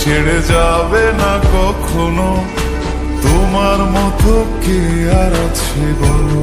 ছেড়ে যাবে না কখনো? তোমার মতো কে আর আছে বলো?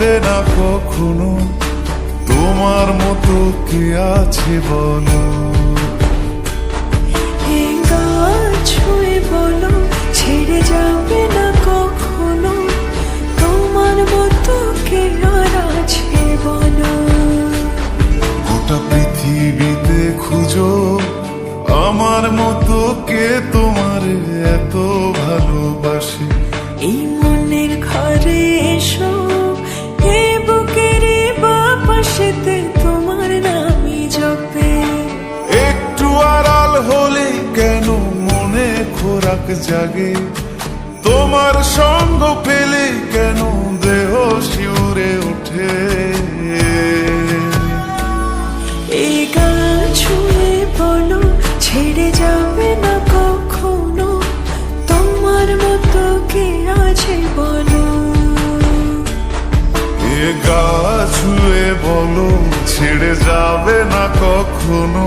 না কখনো তোমার মতো কে আছে বলো? এ গা ছুঁয়ে বলো ছেড়ে যাবে না কখনো তোমার মতো কে আছে বলো? গোটা পৃথিবীতে খুঁজো আমার মতো কে তোমার এত ভালোবাসে? এই মনের ঘরে এসো খোরাক জাগে। তোমার সঙ্গ পেলে কেন দেহ শিউরে ওঠে? এই গান ছুঁয়ে বলো ছেড়ে যাবে না কখনো। তোমার মতো কে আছে বলো? এ গা ছুঁয়ে বলো ছেড়ে যাবে না কখনো।